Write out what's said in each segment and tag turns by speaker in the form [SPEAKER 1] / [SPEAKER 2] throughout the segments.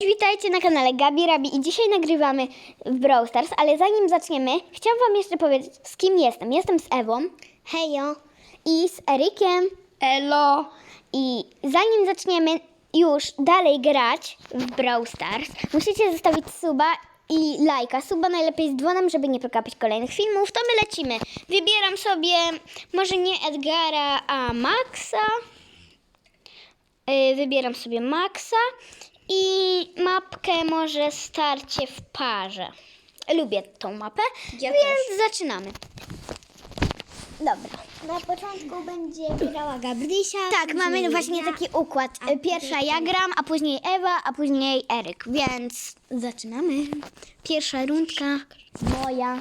[SPEAKER 1] Witajcie na kanale Gabi Rabi i dzisiaj nagrywamy w Brawl Stars, ale zanim zaczniemy, chciałam wam jeszcze powiedzieć, z kim jestem. Jestem z Ewą, hejo, i z Erykiem, elo. I zanim zaczniemy już dalej grać w Brawl Stars, musicie zostawić suba i lajka. Suba najlepiej z dzwonem, żeby nie przegapić kolejnych filmów. To my lecimy. Wybieram sobie może nie Edgara, a Maxa. Y, Wybieram sobie Maxa i mapkę może starcie w parze. Lubię tą mapę,
[SPEAKER 2] Ja
[SPEAKER 1] więc zaczynamy. Dobra.
[SPEAKER 2] Na początku będzie grała Gabrysia.
[SPEAKER 1] Tak, mamy właśnie taki układ. Pierwsza ja gram, a później Ewa, a później Eryk, więc zaczynamy. Pierwsza rundka moja.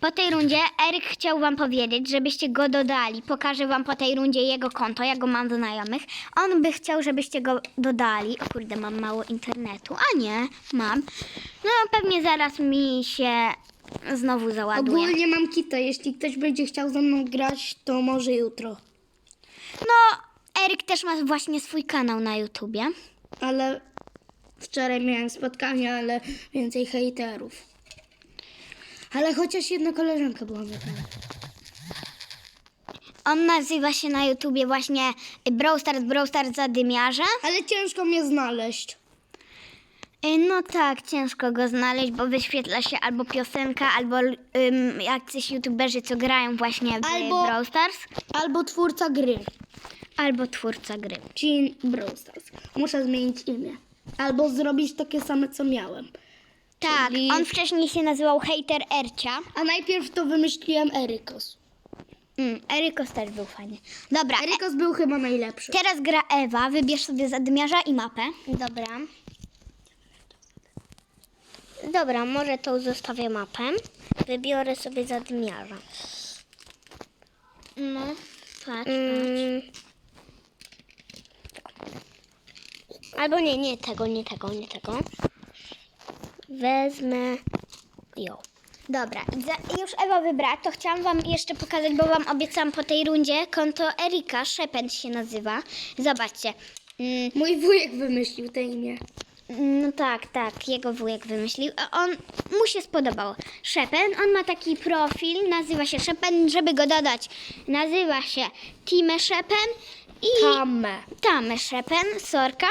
[SPEAKER 1] Po tej rundzie Eryk chciał wam powiedzieć, żebyście go dodali. Pokażę wam po tej rundzie jego konto, ja go mam znajomych. On by chciał, żebyście go dodali. O kurde, mam mało internetu. A nie, mam. No pewnie zaraz mi się znowu załaduje.
[SPEAKER 2] Ogólnie mam kita. Jeśli ktoś będzie chciał ze mną grać, to może jutro.
[SPEAKER 1] No, Eryk też ma właśnie swój kanał na YouTubie.
[SPEAKER 2] Ale wczoraj miałem spotkanie, ale więcej hejterów. Ale chociaż jedna koleżanka była tam.
[SPEAKER 1] On nazywa się na YouTubie właśnie Brawl Stars, Brawl Stars Zadymiarze.
[SPEAKER 2] Ale ciężko mnie znaleźć.
[SPEAKER 1] Y, No tak, ciężko go znaleźć, bo wyświetla się albo piosenka, albo ym, jacyś youtuberzy, co grają właśnie w
[SPEAKER 2] Albo-
[SPEAKER 1] Brawl Stars,
[SPEAKER 2] Albo twórca gry,
[SPEAKER 1] albo twórca gry.
[SPEAKER 2] czyli Brawl Stars. Muszę zmienić imię. Albo zrobić takie same, co miałem.
[SPEAKER 1] Tak,
[SPEAKER 2] Czyli-
[SPEAKER 1] on wcześniej się nazywał Hater Ercia.
[SPEAKER 2] A najpierw to wymyśliłem Erykos.
[SPEAKER 1] Mm, Erykos też był fajny. Dobra, e-
[SPEAKER 2] Erykos był chyba najlepszy.
[SPEAKER 1] teraz gra Ewa, wybierz sobie Zadymiarza i mapę.
[SPEAKER 3] Dobra. Dobra, może tą zostawię mapę. Wybiorę sobie zadmiarza.
[SPEAKER 1] No, patrz,
[SPEAKER 3] Mm. Albo nie, nie tego, nie tego, nie tego. Wezmę ją.
[SPEAKER 1] Dobra, już Ewa wybrała, to chciałam wam jeszcze pokazać, bo wam obiecałam po tej rundzie, konto Erika, Szepęd się nazywa. Zobaczcie. Mm,
[SPEAKER 2] Mój wujek wymyślił to imię.
[SPEAKER 1] no tak, tak, jego wujek wymyślił. On, mu się spodobało. Szepęd, on ma taki profil, nazywa się Szepęd, żeby go dodać. Nazywa się Time Szepęd i...
[SPEAKER 2] Tamę.
[SPEAKER 1] Tamę Szepen, Sorka.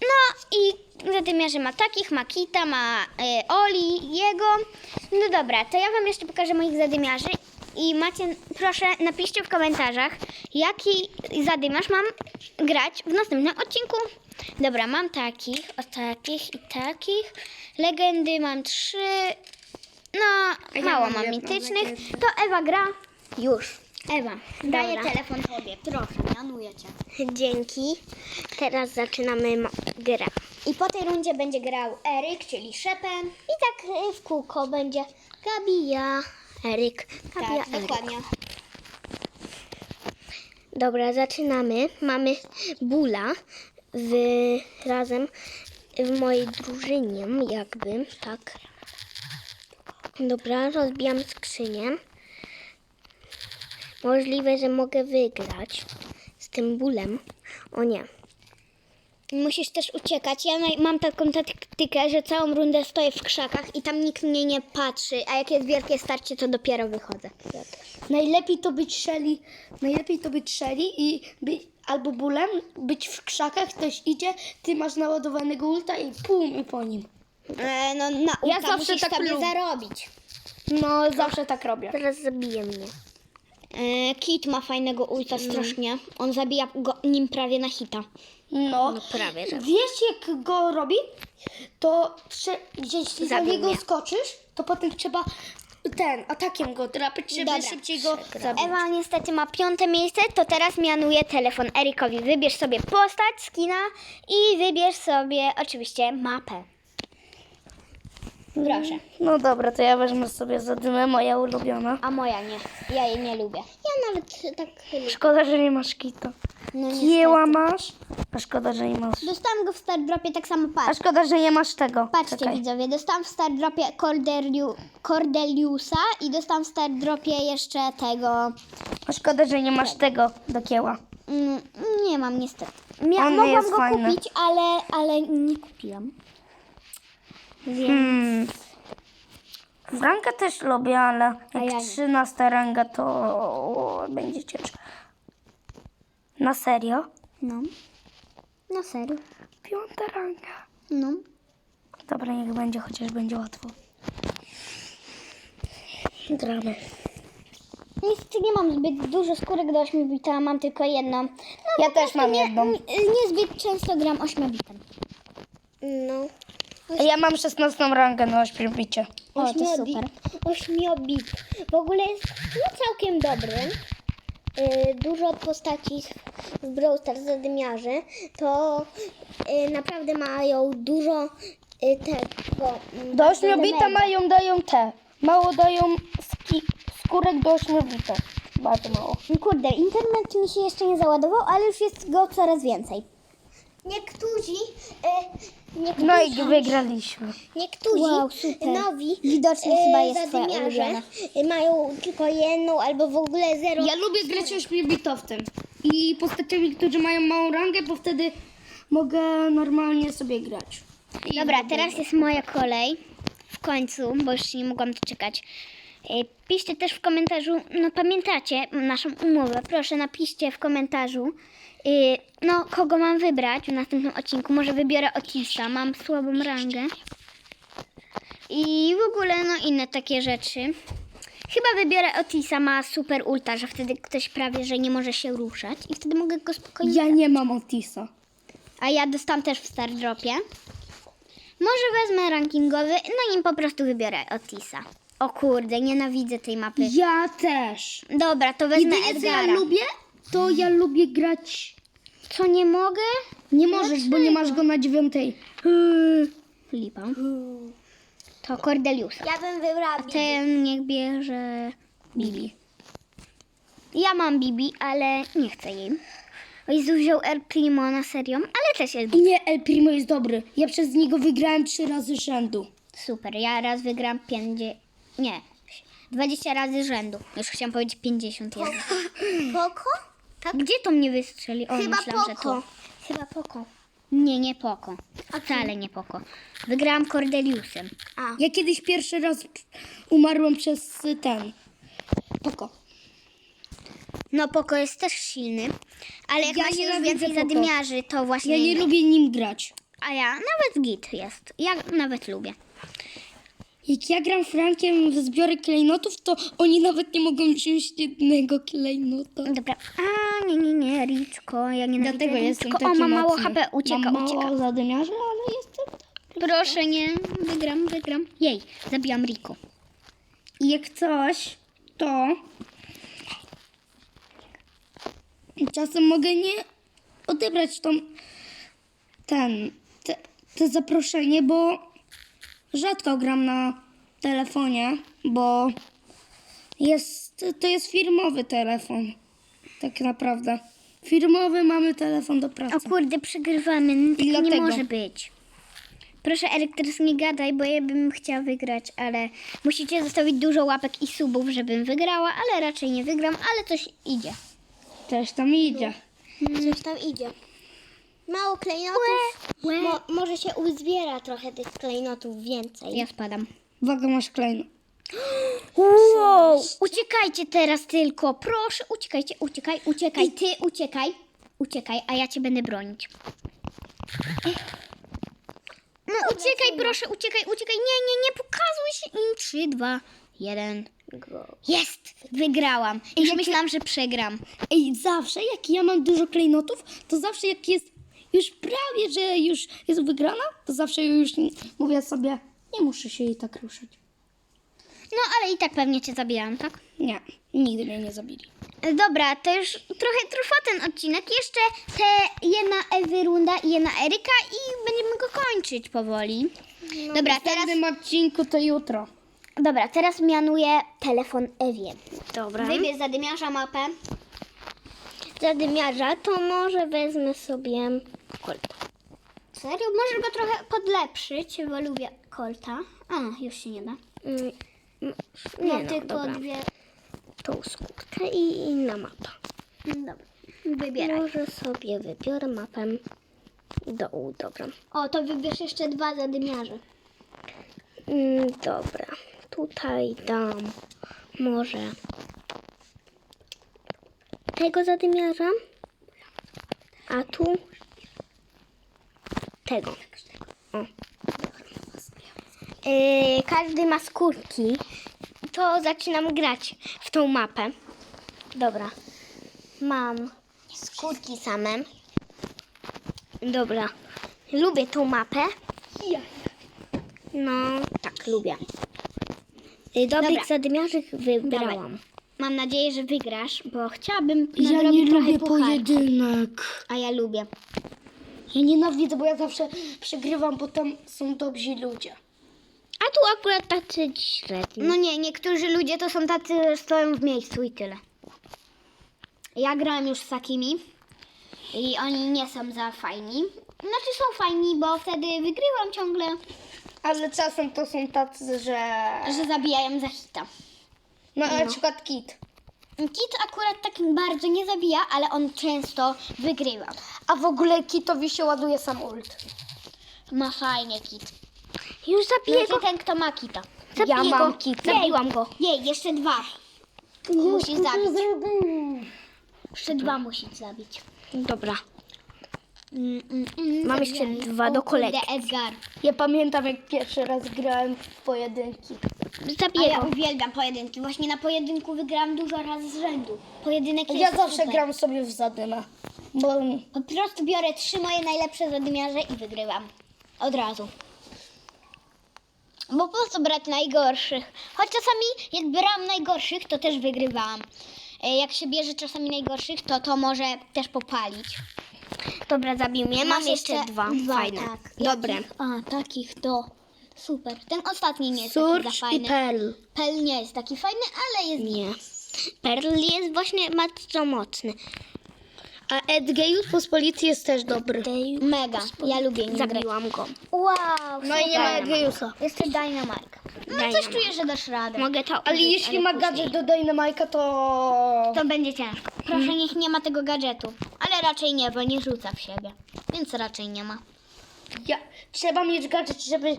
[SPEAKER 1] No i zadymiarze ma takich, ma Kita, ma y, Oli, jego. No dobra, to ja wam jeszcze pokażę moich zadymiarzy. I macie, proszę, napiszcie w komentarzach, jaki zadymiarz mam grać w następnym odcinku. Dobra, mam takich, o takich i takich. Legendy mam trzy. No,
[SPEAKER 2] ja
[SPEAKER 1] mało
[SPEAKER 2] mam
[SPEAKER 1] mam
[SPEAKER 2] jedną
[SPEAKER 1] mitycznych.
[SPEAKER 2] legendę.
[SPEAKER 1] To Ewa gra już. Ewa, daję
[SPEAKER 3] Dobra.
[SPEAKER 1] telefon tobie. Proszę, mianuję cię.
[SPEAKER 3] Dzięki. Teraz zaczynamy mo- grę.
[SPEAKER 1] I po tej rundzie będzie grał Eryk, czyli Szepen.
[SPEAKER 3] I tak w kółko będzie Gabi, ja, Eryk. Gabi, ja,
[SPEAKER 1] Tak,
[SPEAKER 3] Eryk.
[SPEAKER 1] dokładnie.
[SPEAKER 3] Dobra, zaczynamy. Mamy Bula w, razem w mojej drużynie, jakby, tak. Dobra, rozbijam skrzynię. Możliwe, że mogę wygrać z tym bólem. O nie.
[SPEAKER 1] Musisz też uciekać. Ja mam taką taktykę, że całą rundę stoję w krzakach i tam nikt mnie nie patrzy, a jak jest wielkie starcie, to dopiero wychodzę.
[SPEAKER 2] Najlepiej to być Shelly, najlepiej to być Shelly i by, albo bólem, być w krzakach, ktoś idzie, ty masz naładowanego ulta i pum i po nim.
[SPEAKER 1] E, no na
[SPEAKER 2] Ja
[SPEAKER 1] ulta
[SPEAKER 2] zawsze
[SPEAKER 1] musisz
[SPEAKER 2] tak
[SPEAKER 1] sobie
[SPEAKER 2] lubię.
[SPEAKER 1] zarobić.
[SPEAKER 2] No, zawsze tak robię.
[SPEAKER 3] Teraz zabije mnie.
[SPEAKER 1] E, Kit ma fajnego ulta strasznie. On zabija go, nim prawie na hita.
[SPEAKER 2] No,
[SPEAKER 3] No prawie, że.
[SPEAKER 2] wiesz jak go robi? To trze- jeśli za
[SPEAKER 3] Zabił
[SPEAKER 2] niego
[SPEAKER 3] mnie.
[SPEAKER 2] skoczysz, to potem trzeba ten, atakiem go drapać, żeby
[SPEAKER 1] Dobra.
[SPEAKER 2] szybciej go zabić.
[SPEAKER 1] Ewa niestety ma piąte miejsce, to teraz mianuję telefon Erykowi. Wybierz sobie postać, skina i wybierz sobie oczywiście mapę. Proszę.
[SPEAKER 2] No dobra, to ja wezmę sobie zadymę, moja ulubiona.
[SPEAKER 1] A moja nie. Ja jej nie lubię.
[SPEAKER 3] Ja nawet tak lubię.
[SPEAKER 2] Szkoda, że nie masz kita.
[SPEAKER 1] No
[SPEAKER 2] Kieła masz, a szkoda, że nie masz.
[SPEAKER 1] Dostałam go w Star Dropie tak samo
[SPEAKER 2] A
[SPEAKER 1] patrz.
[SPEAKER 2] szkoda, że nie masz tego.
[SPEAKER 1] Patrzcie
[SPEAKER 2] Czekaj.
[SPEAKER 1] widzowie, dostałam w Star Dropie Cordeliu, Cordeliusa i dostałam w Star Dropie jeszcze tego...
[SPEAKER 2] A szkoda, że nie masz tego do kieła.
[SPEAKER 1] Mm, nie mam niestety. Mia-
[SPEAKER 2] On
[SPEAKER 1] mogłam
[SPEAKER 2] jest
[SPEAKER 1] go
[SPEAKER 2] fajny.
[SPEAKER 1] kupić, ale, ale nie kupiłam. Więc
[SPEAKER 2] Hmm. Rangę też lubię, ale jak
[SPEAKER 1] ja nie.
[SPEAKER 2] 13 ranga to będzie ciężko. Na serio?
[SPEAKER 1] no. No serio.
[SPEAKER 2] Piąta ranga.
[SPEAKER 1] No.
[SPEAKER 2] Dobra, niech będzie, chociaż będzie łatwo. Gramy.
[SPEAKER 1] Niestety nie mam zbyt dużo skórek do 8 bita, mam tylko jedną. No,
[SPEAKER 2] Ja też mam
[SPEAKER 1] nie,
[SPEAKER 2] jedną.
[SPEAKER 1] Niezbyt często gram 8 bitem.
[SPEAKER 3] No.
[SPEAKER 2] Ja mam 16 rangę na 8 bicie.
[SPEAKER 1] O, to super.
[SPEAKER 3] Ośmiobit. W ogóle jest no, całkiem dobry. Y, dużo postaci w Brawl Stars zadymiarzy, to y, naprawdę mają dużo y, tego. mm,
[SPEAKER 2] Do 8 bita
[SPEAKER 3] damage.
[SPEAKER 2] mają, dają te. Mało dają ski, skórek do 8 bita. Bardzo mało.
[SPEAKER 1] Kurde, internet mi się jeszcze nie załadował, ale już jest go coraz więcej.
[SPEAKER 3] Niektórzy, y, niektórzy,
[SPEAKER 2] No i wygraliśmy.
[SPEAKER 3] niektórzy
[SPEAKER 1] Wow, super.
[SPEAKER 3] nowi
[SPEAKER 1] Widocznie
[SPEAKER 3] y,
[SPEAKER 1] chyba jest twoja
[SPEAKER 3] zadymiarze,
[SPEAKER 1] ulubiona.
[SPEAKER 3] mają tylko jedną albo w ogóle zero.
[SPEAKER 2] Ja lubię grać 8-bitowcem. I postaciami, którzy mają małą rangę, bo wtedy mogę normalnie sobie grać. I
[SPEAKER 1] Dobra, teraz jest moja kolej. W końcu, bo już się nie mogłam doczekać. E, Piszcie też w komentarzu, no pamiętacie naszą umowę, proszę napiszcie w komentarzu, e, no kogo mam wybrać w następnym odcinku. Może wybiorę Otisa, mam słabą rangę. I w ogóle no inne takie rzeczy. Chyba wybiorę Otisa, ma super ulta, że wtedy ktoś prawie, że nie może się ruszać i wtedy mogę go spokojnie...
[SPEAKER 2] Ja nie mam Otisa.
[SPEAKER 1] A ja dostałam też w Star Dropie. Może wezmę rankingowy, no i po prostu wybiorę Otisa. O kurde, nienawidzę tej mapy.
[SPEAKER 2] Ja też.
[SPEAKER 1] Dobra, to wezmę
[SPEAKER 2] Jedynie co ja
[SPEAKER 1] Edgara.
[SPEAKER 2] lubię, to ja lubię grać...
[SPEAKER 1] Co nie mogę?
[SPEAKER 2] Nie możesz, bo nie masz go na dziewiątej.
[SPEAKER 1] Lipa. To Cordelius.
[SPEAKER 3] Ja bym wybrała
[SPEAKER 1] Ten niech bierze Bibi. Ja mam Bibi, ale nie chcę jej. O Jezu, wziął El Primo na serio, ale też jest Bibi.
[SPEAKER 2] Nie, El Primo jest dobry. Ja przez niego wygrałem trzy razy rzędu.
[SPEAKER 1] Super, ja raz wygram 50... Nie, 20 razy rzędu. Już chciałam powiedzieć 51.
[SPEAKER 3] Poko? Tak?
[SPEAKER 1] Gdzie to mnie wystrzeli? O,
[SPEAKER 3] Chyba
[SPEAKER 1] myślałam, że
[SPEAKER 3] Poko.
[SPEAKER 1] to.
[SPEAKER 3] Chyba Poko.
[SPEAKER 1] Nie, nie Poko. Wcale nie Poko. Wygrałam Cordeliusem.
[SPEAKER 3] A.
[SPEAKER 2] Ja kiedyś pierwszy raz umarłem przez y, ten. Poko.
[SPEAKER 1] No Poko jest też silny, ale jak
[SPEAKER 2] Ja
[SPEAKER 1] ma się już więcej
[SPEAKER 2] Poko.
[SPEAKER 1] zadymiarzy, to właśnie...
[SPEAKER 2] Ja nie lubię nim grać.
[SPEAKER 1] A ja nawet git jest. Ja nawet lubię.
[SPEAKER 2] Jak ja gram Frankiem w zbiory klejnotów, to oni nawet nie mogą wziąć jednego klejnota.
[SPEAKER 1] Dobra. A, nie, nie, nie, Riczko, ja nie
[SPEAKER 2] Dlatego jestem
[SPEAKER 1] Riczko.
[SPEAKER 2] taki
[SPEAKER 1] O, ma mało
[SPEAKER 2] mocny.
[SPEAKER 1] HP, ucieka,
[SPEAKER 2] Mam
[SPEAKER 1] ucieka.
[SPEAKER 2] mało zadymiarzy, ale jestem...
[SPEAKER 1] Proszę, nie, wygram, wygram. Jej, zabijam Riko.
[SPEAKER 2] I jak coś, to... Czasem mogę nie odebrać tą... Ten... Te, te zaproszenie, bo rzadko gram na telefonie, bo jest, to jest firmowy telefon. Tak naprawdę. Firmowy mamy telefon do pracy.
[SPEAKER 1] O kurde, przegrywamy, no, tak nie
[SPEAKER 2] dlatego.
[SPEAKER 1] może być. Proszę, Elektrys, nie gadaj, bo ja bym chciała wygrać, ale musicie zostawić dużo łapek i subów, żebym wygrała, ale raczej nie wygram, ale coś idzie.
[SPEAKER 2] Też tam idzie.
[SPEAKER 3] Coś tam idzie. Mało klejnotów.
[SPEAKER 1] Łe.
[SPEAKER 3] Mo, może się uzbiera trochę tych klejnotów więcej.
[SPEAKER 1] Ja spadam.
[SPEAKER 2] Uwaga, masz klejnot.
[SPEAKER 1] Wow! Uciekajcie teraz tylko, proszę, uciekajcie, uciekaj, uciekaj, ty uciekaj, uciekaj, a ja cię będę bronić. No uciekaj, proszę, uciekaj, uciekaj, nie, nie, nie pokazuj się im. 3, 2, 1. Jest! Wygrałam. Już myślałam, że przegram.
[SPEAKER 2] Ej, zawsze jak ja mam dużo klejnotów, to zawsze jak jest już prawie, że już jest wygrana, to zawsze już mówię sobie, nie muszę się jej tak ruszyć.
[SPEAKER 1] No ale i tak pewnie cię zabijałam, tak?
[SPEAKER 2] Nie, nigdy mnie nie zabili.
[SPEAKER 1] Dobra, to już trochę trwa ten odcinek. Jeszcze te jedna Ewy runda i jedna Eryka i będziemy go kończyć powoli. Dobra,
[SPEAKER 2] W
[SPEAKER 1] teraz,
[SPEAKER 2] następnym odcinku to jutro.
[SPEAKER 1] dobra, teraz mianuję telefon Ewie.
[SPEAKER 3] Dobra.
[SPEAKER 1] Wybierz zadymiarza mapę.
[SPEAKER 3] Zadymiarza, to może wezmę sobie kolta.
[SPEAKER 1] Serio? Możesz go trochę podlepszyć, bo lubię kolta. A, już się nie da.
[SPEAKER 3] Mm, mm, nie no,
[SPEAKER 1] tylko
[SPEAKER 3] dobra.
[SPEAKER 1] dwie.
[SPEAKER 3] Tą skórkę i inna mapa.
[SPEAKER 1] Dobra. Wybieraj.
[SPEAKER 3] Może sobie wybiorę mapę dołu, dobra.
[SPEAKER 1] O, to wybierz jeszcze dwa zadymiarze.
[SPEAKER 3] Mm, dobra, tutaj dam może tego zadymiarza, a tu tego. O. Yy, każdy ma skórki, to zaczynam grać w tą mapę. Dobra, mam skórki same. Dobra, lubię tą mapę. No, tak, lubię. Y, Dobrych
[SPEAKER 1] Dobra.
[SPEAKER 3] zadymiarzy wybrałam.
[SPEAKER 1] Mam nadzieję, że wygrasz, bo chciałabym
[SPEAKER 2] Ja
[SPEAKER 1] nadrobić
[SPEAKER 2] nie
[SPEAKER 1] trochę
[SPEAKER 2] lubię
[SPEAKER 1] puchar.
[SPEAKER 2] pojedynek.
[SPEAKER 1] A ja lubię.
[SPEAKER 2] Ja nienawidzę, bo ja zawsze przegrywam, bo tam są dobrzy ludzie.
[SPEAKER 3] A tu akurat tacy średni.
[SPEAKER 1] No nie, niektórzy ludzie to są tacy, że stoją w miejscu i tyle. Ja grałem już z takimi i oni nie są za fajni. Znaczy są fajni, bo wtedy wygrywam ciągle,
[SPEAKER 2] Ale czasem to są tacy, że...
[SPEAKER 1] że zabijają za hita.
[SPEAKER 2] No, na przykład Kit.
[SPEAKER 1] Kit akurat tak bardzo nie zabija, ale on często wygrywa.
[SPEAKER 2] A w ogóle Kitowi się ładuje sam ult.
[SPEAKER 1] Ma fajnie Kit.
[SPEAKER 3] Już zabiję
[SPEAKER 1] Znaczy
[SPEAKER 3] go.
[SPEAKER 1] ten, kto ma Kita.
[SPEAKER 3] Zabiję
[SPEAKER 2] Ja mam
[SPEAKER 3] go.
[SPEAKER 2] kit.
[SPEAKER 3] Zabiłam go.
[SPEAKER 1] Jej, jeszcze dwa. Musisz zabić. Jeszcze dwa musisz zabić.
[SPEAKER 3] Dobra.
[SPEAKER 1] Mm, mm, mm,
[SPEAKER 3] Mam jeszcze dwa
[SPEAKER 1] O
[SPEAKER 3] do
[SPEAKER 1] kurde,
[SPEAKER 3] kolekcji.
[SPEAKER 1] Edgar.
[SPEAKER 2] Ja pamiętam, jak pierwszy raz grałem w pojedynki.
[SPEAKER 1] A
[SPEAKER 3] Zabiję
[SPEAKER 1] ja
[SPEAKER 3] go.
[SPEAKER 1] uwielbiam pojedynki. Właśnie na pojedynku wygrałam dużo razy z rzędu. Pojedynek jest
[SPEAKER 2] Ja zawsze
[SPEAKER 1] super.
[SPEAKER 2] gram sobie w zadymę. Bo
[SPEAKER 1] Po prostu biorę trzy moje najlepsze zadymiarze i wygrywam. Od razu. Bo po co brać najgorszych? Choć czasami jak brałam najgorszych, to też wygrywałam. E, Jak się bierze czasami najgorszych, to to może też popalić.
[SPEAKER 3] Dobra, zabił mnie. Mam
[SPEAKER 1] Masz
[SPEAKER 3] jeszcze dwa. Fajne.
[SPEAKER 1] Tak.
[SPEAKER 3] Dobre.
[SPEAKER 1] Jakich? A, takich to super. Ten ostatni nie jest taki
[SPEAKER 2] Surge
[SPEAKER 1] za
[SPEAKER 2] i
[SPEAKER 1] fajny.
[SPEAKER 2] Pearl.
[SPEAKER 1] Pel nie jest taki fajny, ale jest
[SPEAKER 3] Nie. Perl jest właśnie bardzo mocny.
[SPEAKER 2] A Edgejus Pospolity jest też dobry.
[SPEAKER 1] mega. Ja lubię nim.
[SPEAKER 3] Zabiłam go.
[SPEAKER 1] Wow,
[SPEAKER 2] No i nie ma. Edgejusa.
[SPEAKER 1] Jeszcze Dynamite. No coś
[SPEAKER 3] Dynamite.
[SPEAKER 1] czuję, że dasz radę.
[SPEAKER 3] Mogę to
[SPEAKER 2] Ale
[SPEAKER 3] użyć,
[SPEAKER 2] jeśli ma
[SPEAKER 3] później.
[SPEAKER 2] gadżet do Dynamite'a, to...
[SPEAKER 1] To będzie ciężko. Proszę, niech nie ma tego gadżetu. Ale raczej nie, bo nie rzuca w siebie. Więc raczej nie ma.
[SPEAKER 2] Ja, trzeba mieć gadżet, żeby,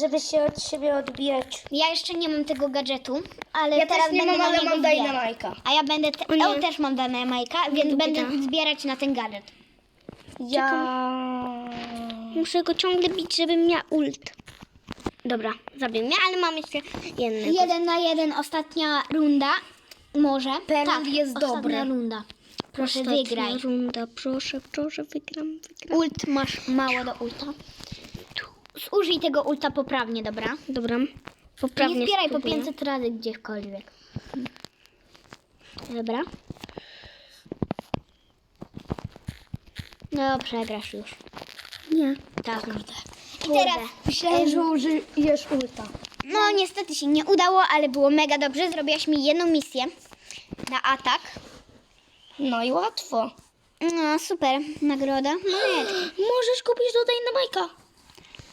[SPEAKER 2] żeby się od siebie odbijać.
[SPEAKER 1] Ja jeszcze nie mam tego gadżetu, ale
[SPEAKER 2] Ja
[SPEAKER 1] teraz
[SPEAKER 2] też nie
[SPEAKER 1] będę
[SPEAKER 2] mam,
[SPEAKER 1] na
[SPEAKER 2] ale
[SPEAKER 1] niego
[SPEAKER 2] mam
[SPEAKER 1] zbierać.
[SPEAKER 2] Dynamite'a.
[SPEAKER 1] A ja będę... Te...
[SPEAKER 3] Nie.
[SPEAKER 1] O, też mam Dynamite'a, więc
[SPEAKER 3] lubię
[SPEAKER 1] będę zbierać na ten gadżet.
[SPEAKER 2] Ja...
[SPEAKER 3] Muszę go ciągle bić, żebym miał ult. Dobra, zabił mnie, ale mam jeszcze jednego.
[SPEAKER 1] Jeden na jeden, ostatnia runda. Może.
[SPEAKER 2] Pearl
[SPEAKER 1] tak,
[SPEAKER 2] jest
[SPEAKER 1] ostatnia
[SPEAKER 2] dobry.
[SPEAKER 1] runda. Proszę, wygraj.
[SPEAKER 3] runda, proszę, proszę, wygram, wygram.
[SPEAKER 1] Ult masz mało do ulta. Użyj tego ulta poprawnie, dobra?
[SPEAKER 3] Dobra, poprawnie
[SPEAKER 1] nie zbieraj po
[SPEAKER 3] spróbuję.
[SPEAKER 1] 500 razy gdziekolwiek. Dobra. No, przegrasz już.
[SPEAKER 3] Nie.
[SPEAKER 1] Tak. I teraz
[SPEAKER 2] Myślałem, że użyjesz ulta.
[SPEAKER 1] No niestety się nie udało, ale było mega dobrze. Zrobiłaś mi jedną misję na atak.
[SPEAKER 2] No i łatwo.
[SPEAKER 1] No super, nagroda. Monetki.
[SPEAKER 2] Możesz kupić do Dynamite'a.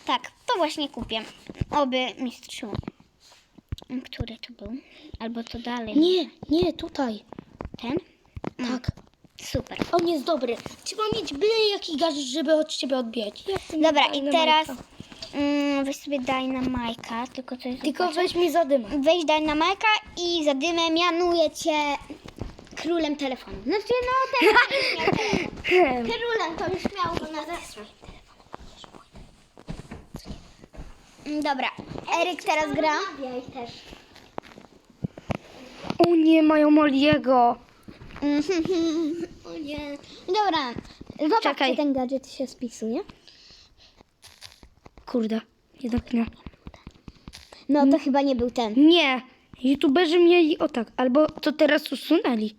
[SPEAKER 1] Tak, to właśnie kupię. Oby mistrzu. Który to był? Albo to dalej.
[SPEAKER 2] Nie, nie, tutaj.
[SPEAKER 1] Ten?
[SPEAKER 2] Tak.
[SPEAKER 1] Super.
[SPEAKER 2] On jest dobry. Trzeba mieć byle jaki gadżet, żeby od ciebie odbijać. Ty
[SPEAKER 1] Dobra, i
[SPEAKER 2] Dynamite'a?
[SPEAKER 1] teraz mm, weź sobie daj na Majka, tylko coś
[SPEAKER 2] Tylko
[SPEAKER 1] zobaczę.
[SPEAKER 2] weź mi zadymę.
[SPEAKER 1] Weź daj na Majka i za dymę mianuję cię królem telefonu. Znaczy, no teraz już miał telefon. Królem to już miał go na zawsze. Mm, Dobra, Eryk teraz gra. też.
[SPEAKER 2] O nie, mają Moliego.
[SPEAKER 1] O nie. Dobra, zobacz,
[SPEAKER 2] Czekaj.
[SPEAKER 1] czy ten gadżet się spisuje.
[SPEAKER 2] Kurde, jednak nie.
[SPEAKER 1] No to chyba nie był ten.
[SPEAKER 2] Nie, youtuberzy mieli o tak, albo to teraz usunęli.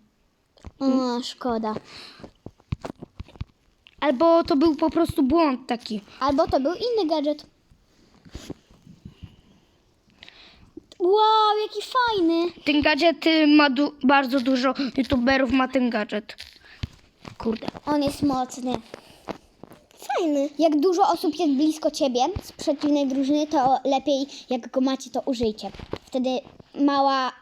[SPEAKER 1] O, szkoda.
[SPEAKER 2] Albo to był po prostu błąd taki.
[SPEAKER 1] Albo to był inny gadżet. Wow, jaki fajny.
[SPEAKER 2] Ten gadżet y, ma du- bardzo dużo youtuberów ma ten gadżet. Kurde.
[SPEAKER 1] On jest mocny.
[SPEAKER 3] Fajny.
[SPEAKER 1] Jak dużo osób jest blisko ciebie z przeciwnej drużyny, to lepiej jak go macie, to użyjcie. Wtedy mała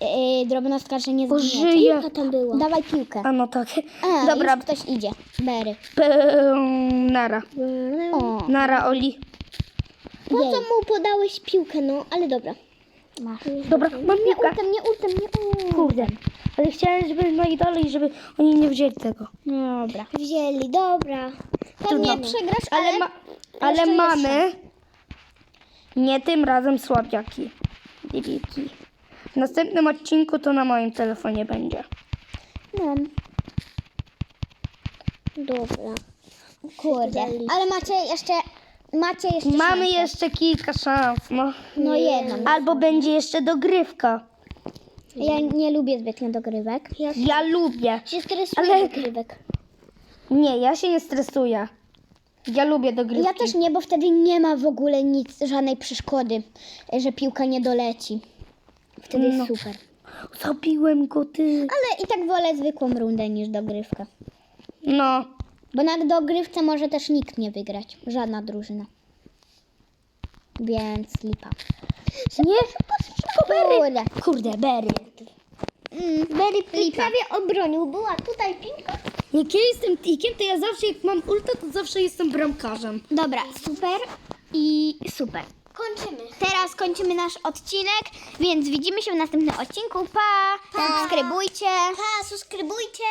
[SPEAKER 1] yy, drobnostka, że nie zginiecie.
[SPEAKER 2] żyje.
[SPEAKER 3] Piłka tam była.
[SPEAKER 1] Dawaj piłkę.
[SPEAKER 2] A no tak.
[SPEAKER 1] A,
[SPEAKER 2] Dobra,
[SPEAKER 1] już ktoś idzie. Bery.
[SPEAKER 2] Nara.
[SPEAKER 1] O,
[SPEAKER 2] Nara, Oli.
[SPEAKER 3] Po co mu podałeś piłkę, no, ale dobra.
[SPEAKER 1] masz.
[SPEAKER 2] Dobra, mam
[SPEAKER 3] Nie
[SPEAKER 2] piłkę.
[SPEAKER 3] ultem, nie ultem, nie ultem.
[SPEAKER 2] Kurde. Ale chciałem, żeby no i dalej, żeby oni nie wzięli tego.
[SPEAKER 1] Dobra.
[SPEAKER 3] Wzięli, dobra.
[SPEAKER 1] Pewnie
[SPEAKER 2] Trudno.
[SPEAKER 1] przegrasz, ale,
[SPEAKER 2] Ale, ma, ale
[SPEAKER 1] jeszcze
[SPEAKER 2] mamy nie tym razem słabiaki. Dibiki. W następnym odcinku to na moim telefonie będzie.
[SPEAKER 1] No,
[SPEAKER 3] Dobra.
[SPEAKER 1] kurde. Ale macie jeszcze, macie jeszcze
[SPEAKER 2] Mamy
[SPEAKER 1] szansę.
[SPEAKER 2] jeszcze kilka szans. No.
[SPEAKER 1] No jedną.
[SPEAKER 2] Albo będzie jeszcze dogrywka.
[SPEAKER 1] Ja nie lubię zbytnio dogrywek.
[SPEAKER 3] Ja
[SPEAKER 2] Ja lubię.
[SPEAKER 3] się stresuję
[SPEAKER 2] Ale-
[SPEAKER 3] do krywek.
[SPEAKER 2] Nie, ja się nie stresuję. Ja lubię dogrywki.
[SPEAKER 1] Ja też nie, bo wtedy nie ma w ogóle nic, żadnej przeszkody, że piłka nie doleci. Wtedy
[SPEAKER 2] No.
[SPEAKER 1] jest super.
[SPEAKER 2] Zabiłem go ty.
[SPEAKER 1] Ale i tak wolę zwykłą rundę niż dogrywkę.
[SPEAKER 2] No.
[SPEAKER 1] Bo na dogrywce może też nikt nie wygrać. Żadna drużyna. Więc lipa.
[SPEAKER 2] Nie.
[SPEAKER 1] Kurde.
[SPEAKER 2] Kurde, Berry.
[SPEAKER 1] Mm,
[SPEAKER 3] Berry
[SPEAKER 1] lipa.
[SPEAKER 3] prawie obronił. Była tutaj piłka.
[SPEAKER 2] Jak ja jestem tikiem, to ja zawsze jak mam ulta, to zawsze jestem bramkarzem.
[SPEAKER 1] Dobra, super i super.
[SPEAKER 3] Kończymy.
[SPEAKER 1] Teraz kończymy nasz odcinek, więc widzimy się w następnym odcinku. Pa! Subskrybujcie.
[SPEAKER 3] Pa, subskrybujcie.